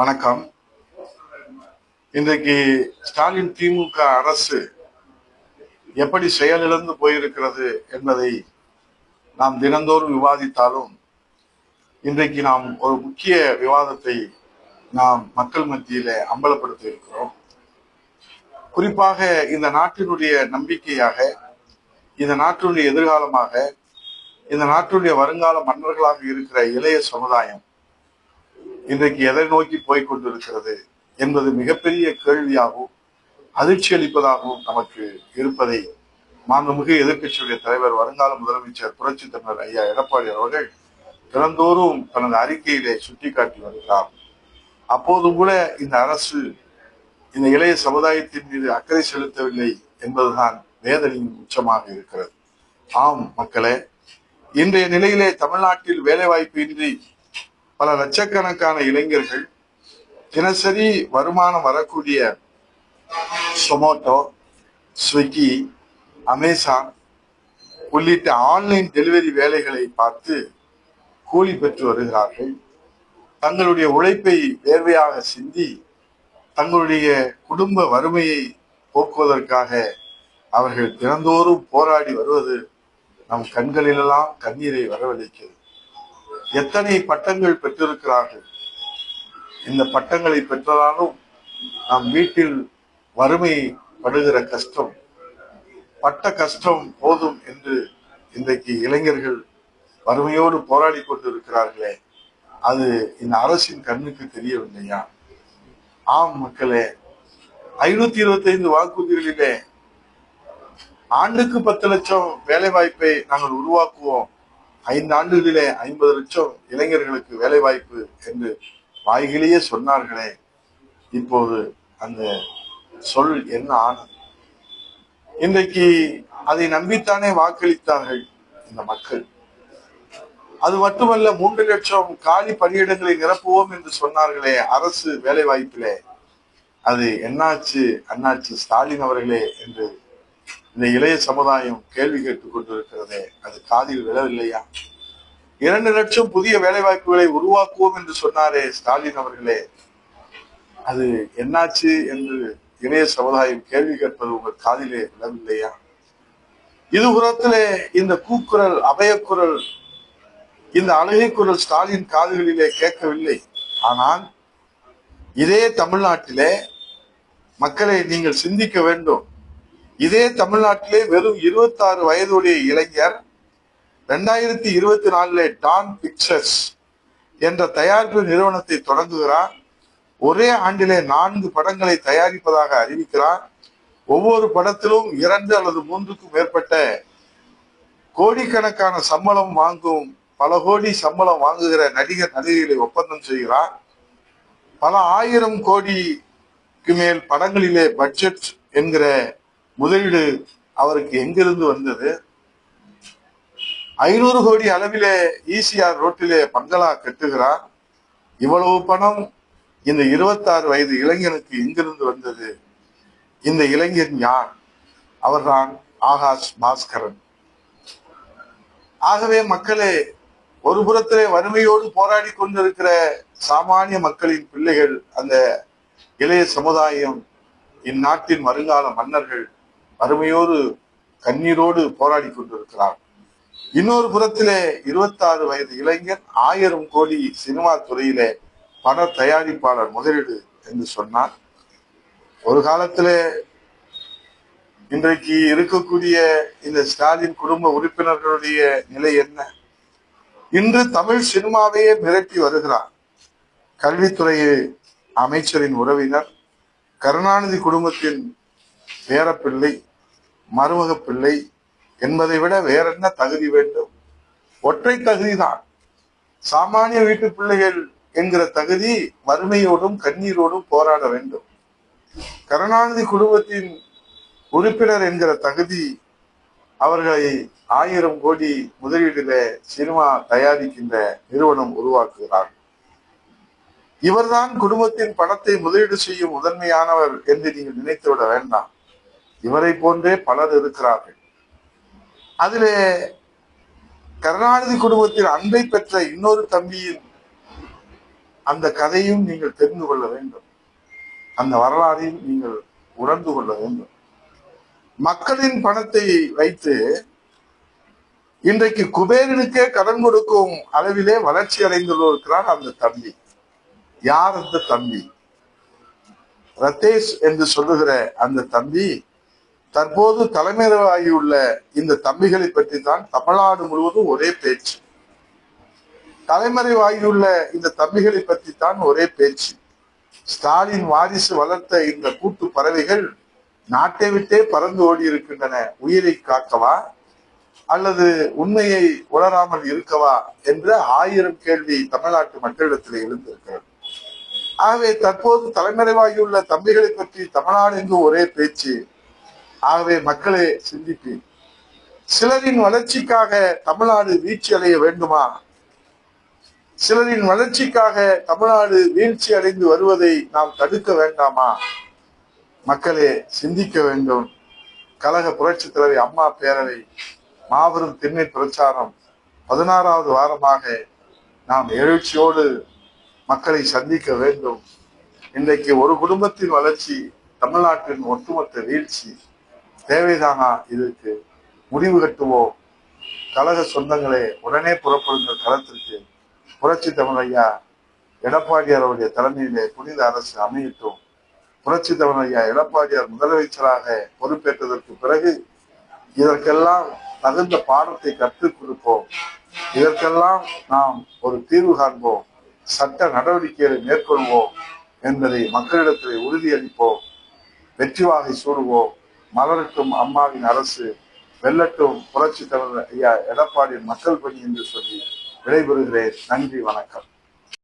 வணக்கம். இன்றைக்கு ஸ்டாலின் திமுக அரசு எப்படி செயலிழந்து போயிருக்கிறது என்பதை நாம் தினந்தோறும் விவாதித்தாலும் இன்றைக்கு நாம் ஒரு முக்கிய விவாதத்தை நாம் மக்கள் மத்தியில அம்பலப்படுத்த இருக்கிறோம். குறிப்பாக இந்த நாட்டினுடைய நம்பிக்கையாக இந்த நாட்டினுடைய எதிர்காலமாக இந்த நாட்டினுடைய வருங்கால மன்னர்களாக இருக்கிற இளைய சமுதாயம் இன்றைக்கு எதை நோக்கி போய் கொண்டிருக்கிறது என்பது மிகப்பெரிய கேள்வியாகவும் அதிர்ச்சி அளிப்பதாகவும் நமக்கு இருப்பதை மாண்புமிகு எதிர்கட்சியுடைய தலைவர் வருங்கால முதலமைச்சர் புரட்சி தமிழர் ஐயா எடப்பாடி அவர்கள் தினந்தோறும் தனது அறிக்கையிலே சுட்டிக்காட்டி வருகிறார். அப்போதும் கூட இந்த அரசு இந்த இளைய சமுதாயத்தின் மீது அக்கறை செலுத்தவில்லை என்பதுதான் வேதனையின் உச்சமாக இருக்கிறது. ஆம் மக்களே இன்றைய நிலையிலே தமிழ்நாட்டில் வேலைவாய்ப்பு இன்றி பல லட்சக்கணக்கான இளைஞர்கள் தினசரி வருமானம் வரக்கூடிய சொமோட்டோ ஸ்விக்கி அமேசான் உள்ளிட்ட ஆன்லைன் டெலிவரி வேலைகளை பார்த்து கூலி பெற்று வருகிறார்கள். தங்களுடைய உழைப்பை வேர்வையாக சிந்தி தங்களுடைய குடும்ப வறுமையை போக்குவதற்காக அவர்கள் தினந்தோறும் போராடி வருவது நம் கண்களிலெல்லாம் கண்ணீரை வரவழைக்கிறது. எத்தனை பட்டங்கள் பெற்றிருக்கிறார்கள்? இந்த பட்டங்களை பெற்றதாலும் நம் வீட்டில் வறுமை படுகிற கஷ்டம். பட்ட கஷ்டம் போதும் என்று இன்றைக்கு இளைஞர்கள் வறுமையோடு போராடி கொண்டிருக்கிறார்களே அது இந்த அரசின் கண்ணுக்கு தெரியவில்லையா? ஆம் மக்களே ஐநூத்தி இருபத்தி ஐந்து வாக்குறுதிகளிலே ஆண்டுக்கு பத்து லட்சம் வேலை வாய்ப்பை நாங்கள் உருவாக்குவோம். ஐந்து ஆண்டுகளிலே ஐம்பது லட்சம் இளைஞர்களுக்கு வேலை வாய்ப்பு என்று வாய்கிலேயே சொன்னார்களே இப்போது அந்த சொல் என்ன ஆனது? இன்றைக்கு அதை நம்பித்தானே வாக்களித்தார்கள் இந்த மக்கள். அது மட்டுமல்ல மூன்று லட்சம் காலி பணியிடங்களை நிரப்புவோம் என்று சொன்னார்களே அரசு வேலை வாய்ப்பிலே அது என்னாச்சு அண்ணாச்சு ஸ்டாலின் அவர்களே என்று இந்த இளைய சமுதாயம் கேள்வி கேட்டுக் கொண்டிருக்கிறதே. அது காதில் விழவில்லையா? இரண்டு லட்சம் புதிய வேலைவாய்ப்புகளை உருவாக்குவோம் என்று சொன்னாரே ஸ்டாலின் அவர்களே. அது என்னாச்சு என்று இளைய சமுதாயம் கேள்வி கேட்பது உங்கள் காதிலே விழவில்லையா? இது புறத்திலே இந்த கூக்குரல் அபயக்குரல் இந்த அழகை குரல் ஸ்டாலின் காதுகளிலே கேட்கவில்லை. ஆனால் இதே தமிழ்நாட்டிலே மக்களை நீங்கள் சிந்திக்க வேண்டும். இதே தமிழ்நாட்டிலே வெறும் இருபத்தி ஆறு வயதுடைய இளைஞர் ரெண்டாயிரத்தி இருபத்தி நாலுல டான் பிக்சர்ஸ் என்ற தயாரிப்பு நிறுவனத்தை தொடங்குகிறார். ஒரே ஆண்டிலே நான்கு படங்களை தயாரிப்பதாக அறிவிக்கிறார். ஒவ்வொரு படத்திலும் இரண்டு அல்லது மூன்றுக்கும் மேற்பட்ட கோடிக்கணக்கான சம்பளம் வாங்கும் பல கோடி சம்பளம் வாங்குகிற நடிகர் நடிகைகளை ஒப்பந்தம் செய்கிறார். பல ஆயிரம் கோடிக்கு மேல் படங்களிலே பட்ஜெட் என்கிற முதலீடு அவருக்கு எங்கிருந்து வந்தது? ஐநூறு கோடி அளவிலே ஈசிஆர் ரோட்டிலே பங்களா கட்டுகிறார் இவ்வளவு பணம் இந்த இருபத்தாறு வயது இளைஞனுக்கு எங்கிருந்து வந்தது? இந்த இளைஞன் யார்? அவர்தான் ஆகாஷ் பாஸ்கரன். ஆகவே மக்களே ஒரு புறத்திலே வறுமையோடு போராடி கொண்டிருக்கிற சாமானிய மக்களின் பிள்ளைகள் அந்த இளைய சமுதாயம் இந்நாட்டின் வருங்கால மன்னர்கள் வறுமையோடு கண்ணீரோடு போராடி கொண்டிருக்கிறார் இன்னொரு புறத்திலே இருபத்தாறு வயது இளைஞன் ஆயிரம் கோடி சினிமா துறையிலே பட தயாரிப்பாளர் முதலீடு என்று சொன்னார். ஒரு காலத்திலே இன்றைக்கு இருக்கக்கூடிய இந்த ஸ்டாலின் குடும்ப உறுப்பினர்களுடைய நிலை என்ன? இன்று தமிழ் சினிமாவையே மிரட்டி வருகிறார். கல்வித்துறை அமைச்சரின் உறவினர் கருணாநிதி குடும்பத்தின் பேரப்பிள்ளை மருமக பிள்ளை என்பதை விட வேற என்ன தகுதி வேண்டும்? ஒற்றை தகுதிதான். சாமானிய வீட்டு பிள்ளைகள் என்கிற தகுதி வறுமையோடும் கண்ணீரோடும் போராட வேண்டும். கருணாநிதி குடும்பத்தின் உறுப்பினர் என்கிற தகுதி அவர்களை ஆயிரம் கோடி முதலீடுல சினிமா தயாரிக்கின்ற நிறுவனம் உருவாக்குகிறார். இவர்தான் குடும்பத்தின் பணத்தை முதலீடு செய்யும் முதன்மையானவர் என்று நீங்கள் நினைத்துவிட வேண்டாம். இவரை போன்றே பலர் இருக்கிறார்கள். அதில் கருணாநிதி குடும்பத்தில் அன்பை பெற்ற இன்னொரு தம்பியின் அந்த கதையும் நீங்கள் தெரிந்து கொள்ள வேண்டும். அந்த வரலாறையும் நீங்கள் உணர்ந்து கொள்ள வேண்டும். மக்களின் பணத்தை வைத்து இன்றைக்கு குபேரனுக்கே கடன் கொடுக்கும் அளவிலே வளர்ச்சி அடைந்துள்ளிருக்கிறார் அந்த தம்பி. யார் அந்த தம்பி? ரத்தேஷ் என்று சொல்லுகிற அந்த தம்பி தற்போது தலைமையாகியுள்ள இந்த தம்பிகளை பற்றி தான் தமிழ்நாடு முழுவதும் ஒரே பேச்சு. தலைமறைவாகியுள்ள இந்த தம்பிகளை பற்றி தான் ஒரே பேச்சு. ஸ்டாலின் வாரிசு வளர்த்த இந்த கூட்டு பறவைகள் நாட்டை விட்டே பறந்து ஓடி இருக்கின்றன உயிரை காக்கவா? அல்லது உண்மையை உணராமல் இருக்கவா? என்ற ஆயிரம் கேள்வி தமிழ்நாட்டு மக்களிடத்தில் எழுந்திருக்கிறது. ஆகவே தற்போது தலைமறைவாகியுள்ள தம்பிகளை பற்றி தமிழ்நாடு என்று ஒரே பேச்சு. ஆகவே மக்களே சிந்திப்பேன். சிலரின் வளர்ச்சிக்காக தமிழ்நாடு வீழ்ச்சி அடைய வேண்டுமா? சிலரின் வளர்ச்சிக்காக தமிழ்நாடு வீழ்ச்சி அடைந்து வருவதை நாம் தடுக்க வேண்டாமா? மக்களே சிந்திக்க வேண்டும். கழக புரட்சி தலைவி அம்மா பேரவை மாபெரும் திண்ணை பிரச்சாரம் பதினாறாவது வாரமாக நாம் எழுச்சியோடு மக்களை சந்திக்க வேண்டும். இன்றைக்கு ஒரு குடும்பத்தின் வளர்ச்சி தமிழ்நாட்டின் ஒட்டுமொத்த வீழ்ச்சி. தேவைதானா இதற்கு முடிவு கட்டுவோம் கழக சொந்தங்களே உடனே புறப்படுங்கள் களத்திற்கு புரட்சி தமிழையா ஐயா எடப்பாடியார் அவருடைய தலைமையிலே புனித அரசு அமையட்டும். புரட்சி தமிழையா ஐயா எடப்பாடியார் முதலமைச்சராக பொறுப்பேற்றதற்கு பிறகு இதற்கெல்லாம் தகுந்த பாடத்தை கற்றுக் கொடுப்போம். இதற்கெல்லாம் நாம் ஒரு தீர்வு காண்போம். சட்ட நடவடிக்கைகளை மேற்கொள்வோம் என்பதை மக்களிடத்தில் உறுதியளிப்போம். வெற்றி வாகை சூடுவோம். மலரட்டும் அம்மாவின் அரசு வெல்லட்டும் புரட்சி தலைவர் ஐயா எடப்பாடி மக்கள் பணி என்று சொல்லி விடைபெறுகிறேன். நன்றி வணக்கம்.